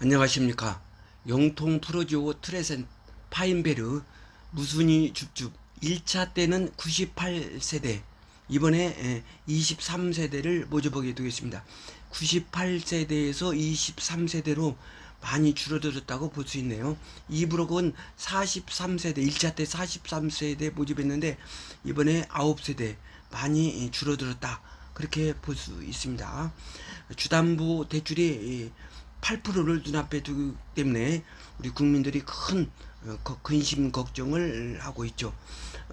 안녕하십니까. 영통 프로지오 트레센 파인베르 무순이 줍줍 1차 때는 98세대 이번에 23세대를 모집하게 되겠습니다. 98세대에서 23세대로 많이 줄어들었다고 볼 수 있네요. 2브록은 43세대 1차 때 43세대 모집했는데 이번에 9세대 많이 줄어들었다. 그렇게 볼 수 있습니다. 주담보 대출이 8%를 눈앞에 두기 때문에 우리 국민들이 큰 어, 거- 근심 걱정을 하고 있죠.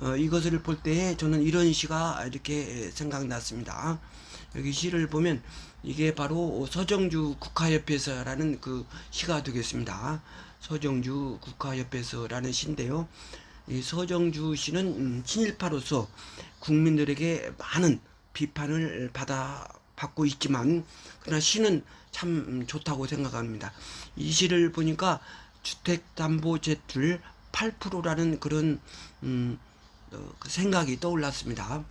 어, 이것을 볼 때 저는 이런 시가 이렇게 생각났습니다. 여기 시를 보면 이게 바로 서정주 국가협회서라는 그 시가 되겠습니다. 서정주 국가협회서라는 시인데요. 이 서정주 씨는 음, 친일파로서 국민들에게 많은 비판을 받아 받고 있지만 그러나 시는 참 음, 좋다고 생각합니다. 이 시를 보니까 주택담보대출 8%라는 그런 음, 어, 그 생각이 떠올랐습니다.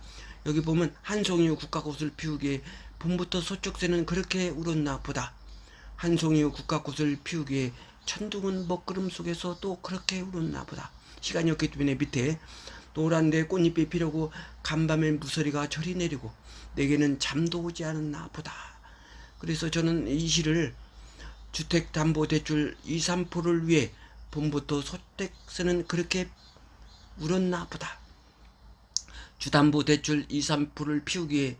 여기 보면 한송이의 국가꽃을 피우기에 봄부터 소쩍새는 그렇게 울었나 보다. 한송이의 국가꽃을 피우기에 천둥은 먹구름 속에서 또 그렇게 울었나 보다. 시간이 없기 때문에 밑에 노란데 꽃잎이 피려고 간밤에 무서리가 저리 내리고 내게는 잠도 오지 않았나 보다. 그래서 저는 이 시를 주택담보대출 2, 3%를 위해 봄부터 소택서는 그렇게 울었나 보다. 주담보대출 2, 3%를 피우기에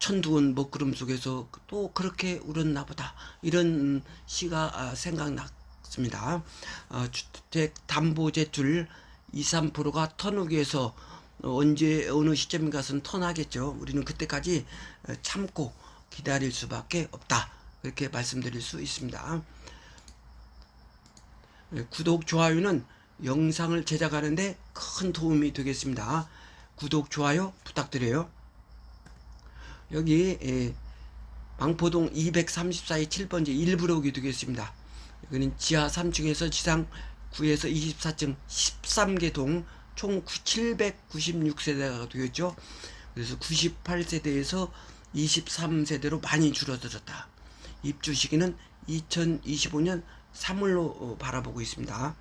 천두운 먹구름 속에서 또 그렇게 울었나 보다. 이런 시가 아, 생각났습니다. 어, 주택담보대출 2, 3%가 턴오기에서 언제 어느 시점인 가서는 턴하겠죠. 우리는 그때까지 어, 참고 기다릴 수밖에 없다. 그렇게 말씀드릴 수 있습니다. 네, 구독, 좋아요는 영상을 제작하는데 큰 도움이 되겠습니다. 구독, 좋아요 부탁드려요. 여기 예, 망포동 234의 7번째 1부록이 되겠습니다. 여기는 지하 3층에서 지상 9에서 24층 13개 동 총 796세대가 되겠죠. 그래서 98세대에서 23세대로 많이 줄어들었다. 입주 시기는 2025년 3월로 바라보고 있습니다.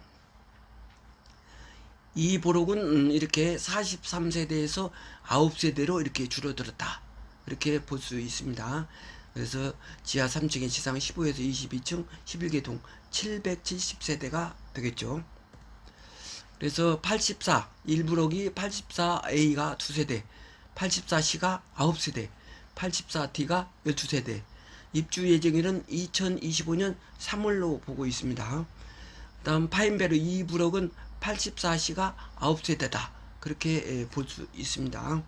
이 보록은 음, 이렇게 43세대에서 9세대로 이렇게 줄어들었다. 이렇게 볼 수 있습니다. 그래서 지하 3층의 지상 15에서 22층 11개 동 770세대가 되겠죠. 그래서 84 1브록이 84A가 두 세대, 84C가 9세대, 84D가 12세대. 입주 예정일은 2025년 3월로 보고 있습니다. 다음 파인베르 2브록은 84C가 9세대다. 그렇게 볼 수 있습니다.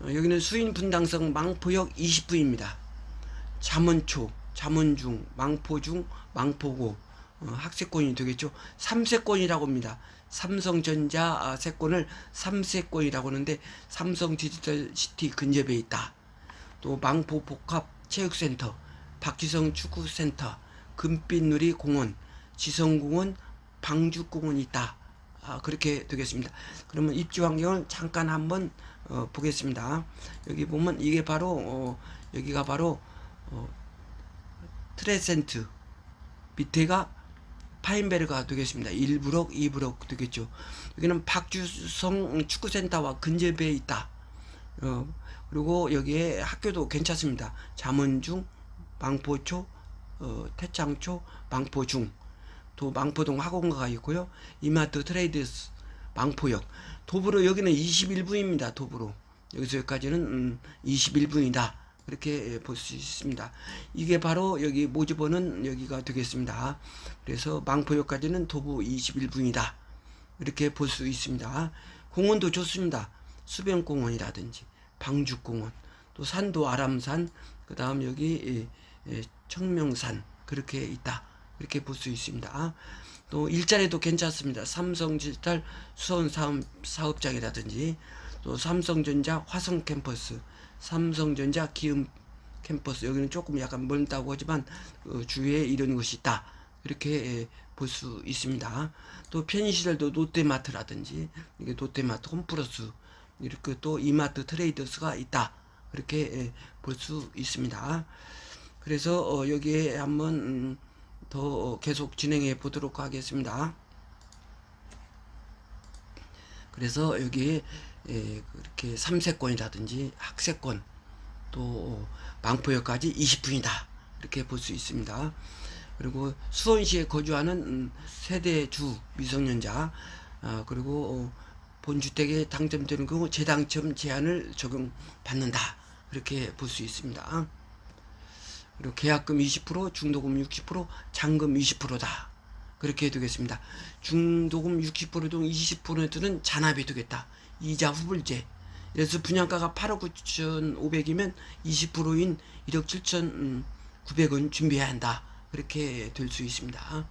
어, 여기는 수인 분당성 망포역 20부입니다. 잠원초, 잠원중, 망포중, 망포고 어, 학세권이 되겠죠. 3세권이라고 합니다. 삼성전자 아, 세권을 3세권이라고 하는데 삼성 디지털 시티 근접에 있다. 또 망포 복합 체육센터, 박지성 축구센터, 금빛누리 공원, 지성공원, 방주공원이 있다. 아, 그렇게 되겠습니다. 그러면 입주 환경을 잠깐 한번 어, 보겠습니다. 여기 보면 이게 바로 어, 여기가 바로 어, 트레센트 밑에가 파인베르가 되겠습니다. 1브록, 2브록 되겠죠. 여기는 박주성 축구센터와 근접에 있다. 어, 그리고 여기에 학교도 괜찮습니다. 잠원중, 망포초, 어, 태창초, 망포중, 또 망포동 학원가가 있고요. 이마트 트레이드스, 망포역, 도보로 여기는 21부입니다. 도보로 여기서 여기까지는 음, 21부이다. 그렇게 볼 수 있습니다. 이게 바로 여기 모집원은 여기가 되겠습니다. 그래서 망포역까지는 도보 21부이다. 이렇게 볼 수 있습니다. 공원도 좋습니다. 수변공원이라든지 방죽공원, 또 산도 아람산, 그 다음 여기 예, 예, 청명산 그렇게 있다. 이렇게 볼 수 있습니다. 또 일자리도 괜찮습니다. 삼성디지털 수원 사업, 사업장이라든지 또 삼성전자 화성 캠퍼스, 삼성전자 기음 캠퍼스 여기는 조금 약간 멀다고 하지만 어, 주위에 이런 것이 있다. 이렇게 예, 볼수 있습니다. 또 편의시설도 롯데마트라든지 이게 롯데마트 홈플러스 이렇게 또 이마트 트레이더스가 있다. 이렇게 볼 수 있습니다. 그래서 어, 여기에 한번 음, 더 계속 진행해 보도록 하겠습니다. 그래서 여기 에, 그렇게 3세권이라든지 학세권 또 망포역까지 20분이다 이렇게 볼 수 있습니다. 그리고 수원시에 거주하는 음, 세대 주 미성년자 아, 그리고 어, 본주택에 당첨되는 경우 재당첨 제한을 적용받는다 이렇게 볼 수 있습니다. 그리고 계약금 20%, 중도금 60%, 잔금 20%다. 그렇게 되겠습니다. 중도금 60%중 20%는 잔압이 되겠다. 이자 후불제. 그래서 분양가가 8억 9천5백이면 20%인 1억 7천 9백은 준비해야 한다. 그렇게 될 수 있습니다.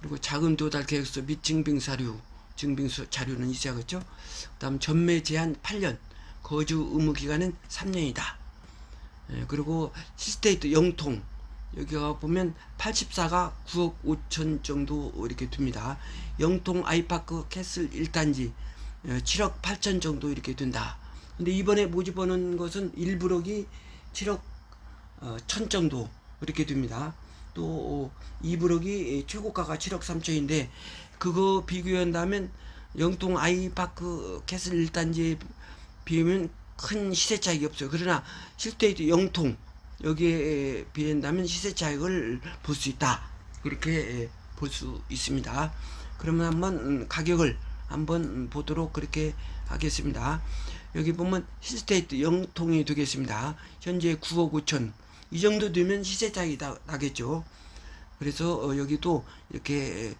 그리고 자금 도달 계획서 및 증빙 사료, 증빙 서- 자료는 있어야겠죠. 그다음 전매 제한 8년, 거주 의무 기간은 3년이다. 예, 그리고 시스테이트 영통 여기가 보면 84가 9억 5천 정도 이렇게 됩니다. 영통 아이파크 캐슬 1단지 7억 8천 정도 이렇게 된다. 근데 이번에 모집하는 것은 1브럭이 7억 어, 천 정도 이렇게 됩니다. 또 2브럭이 최고가가 7억 3천인데 그거 비교한다면 영통 아이파크 캐슬 1단지에 비하면 큰 시세 차익이 없어요. 그러나 실제 영통 여기에 비한다면 시세 차익을 볼 수 있다. 그렇게 볼 수 있습니다. 그러면 한번 음, 가격을 한번 음, 보도록 그렇게 하겠습니다. 여기 보면 힐스테이트 영통이 되겠습니다. 현재 9억 5천 이 정도 되면 시세 차익이 나, 나겠죠. 그래서 어, 여기도 이렇게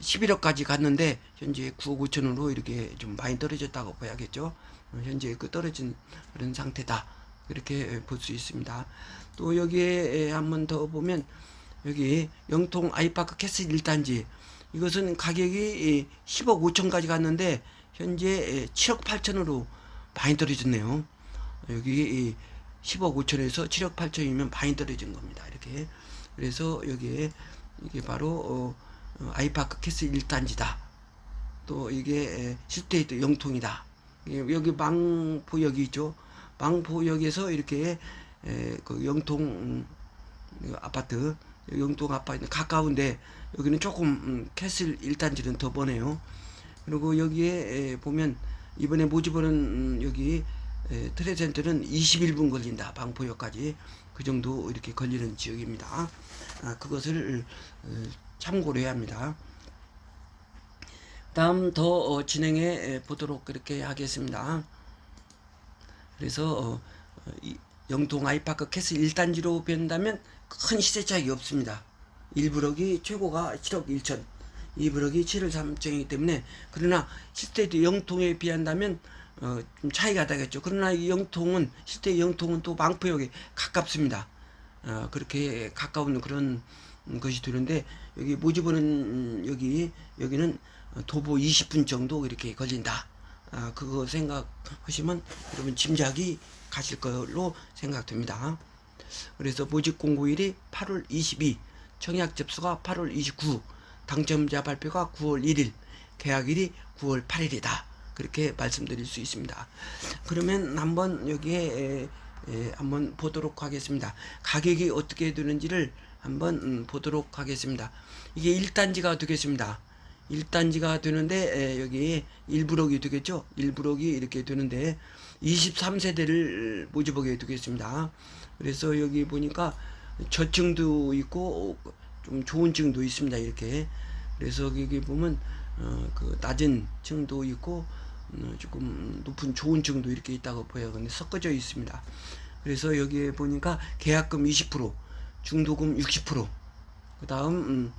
11억까지 갔는데 현재 9억 5천으로 이렇게 좀 많이 떨어졌다고 봐야겠죠. 어, 현재 그 떨어진 그런 상태다. 그렇게 볼 수 있습니다. 또 여기에 한번 더 보면 여기 영통 아이파크 캐슬 1단지 이것은 가격이 10억 5천까지 갔는데 현재 7억 8천으로 많이 떨어졌네요. 여기 10억 5천에서 7억 8천이면 많이 떨어진 겁니다. 이렇게 그래서 여기에 이게 바로 어, 어, 아이파크 캐슬 1단지다. 또 이게 실테이트 영통이다. 예, 여기 망포역이 있죠. 망포역에서 이렇게 에, 그 영통 음, 그 아파트 영통 아파트 가까운데 여기는 조금 음, 캐슬 1단지는 더 보네요. 그리고 여기에 에, 보면 이번에 모집하는 음, 여기 에, 트레센터는 21분 걸린다. 방포역까지 그 정도 이렇게 걸리는 지역입니다. 아, 그것을 어, 참고로 해야 합니다. 다음 더 어, 진행해 에, 보도록 그렇게 하겠습니다. 그래서 어, 어, 이 영통 아이파크 캐슬 1단지로 변다면 큰 시세 차익이 없습니다. 1브럭이 최고가 7억 1천, 2브럭이 7억 3천이기 때문에 그러나 실제도 영통에 비한다면 어, 좀 차이가 나겠죠. 그러나 이 영통은 실제 영통은 또 망포역에 가깝습니다. 어, 그렇게 가까운 그런 음, 것이 되는데 여기 모집은 음, 여기 여기는 도보 20분 정도 이렇게 걸린다. 아, 그거 생각하시면 여러분 짐작이 가실 걸로 생각됩니다. 그래서 모집 공고일이 8월 22, 청약 접수가 8월 29, 당첨자 발표가 9월 1일, 계약일이 9월 8일이다. 그렇게 말씀드릴 수 있습니다. 그러면 한번 여기에 에, 에, 한번 보도록 하겠습니다. 가격이 어떻게 되는지를 한번 음, 보도록 하겠습니다. 이게 1단지가 되겠습니다. 1단지가 되는데 에, 여기 1브럭이 되겠죠. 1브럭이 이렇게 되는데 23세대를 모집하게 되겠습니다. 그래서 여기 보니까 저층도 있고 좀 좋은 층도 있습니다. 이렇게 그래서 여기 보면 어, 그 낮은 층도 있고 어, 조금 높은 좋은 층도 이렇게 있다고 보여. 근데 섞어져 있습니다. 그래서 여기에 보니까 계약금 20%, 중도금 60%, 그 다음 음,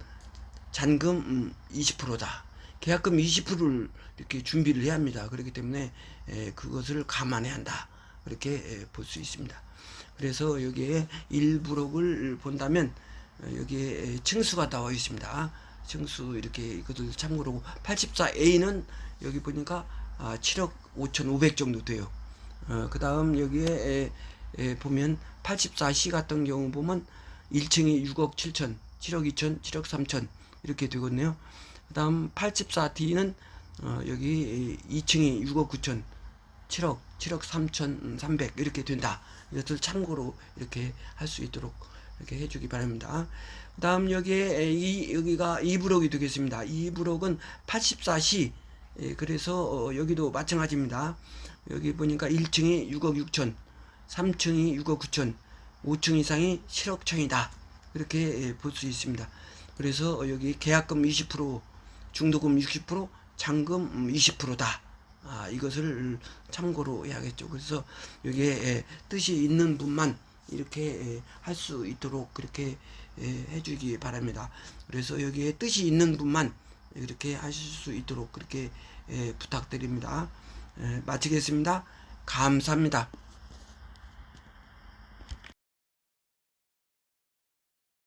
잔금 음, 20%다. 계약금 20%를 이렇게 준비를 해야 합니다. 그렇기 때문에 에, 그것을 감안해야 한다. 그렇게 볼 수 있습니다. 그래서 여기에 1브록을 본다면 어, 여기에 층수가 나와 있습니다. 층수 이렇게 이것을 참고로 84A는 여기 보니까 아, 7억 5천5백 정도 돼요. 어, 그 다음 여기에 보면 84C 같은 경우 보면 1층이 6억 7천, 7억 2천, 7억 3천 이렇게 되겠네요. 그 다음 84D는 어, 여기 2층이 6억 9천, 7억, 7억 3천 3백 이렇게 된다. 이것을 참고로 이렇게 할 수 있도록 이렇게 해주기 바랍니다. 그 다음 여기에 이 여기가 2브록이 되겠습니다. 2브록은 84시 예, 그래서 어, 여기도 마찬가지입니다. 여기 보니까 1층이 6억 6천, 3층이 6억 9천, 5층 이상이 7억 천이다. 이렇게 볼 수 있습니다. 그래서 어, 여기 계약금 20%, 중도금 60%, 잔금 20%다. 아, 이것을 참고로 해야겠죠. 그래서 여기에 예, 뜻이 있는 분만 이렇게 할 수 있도록 그렇게 예, 해주기 바랍니다. 그래서 여기에 뜻이 있는 분만 이렇게 하실 수 있도록 그렇게 예, 부탁드립니다. 예, 마치겠습니다. 감사합니다.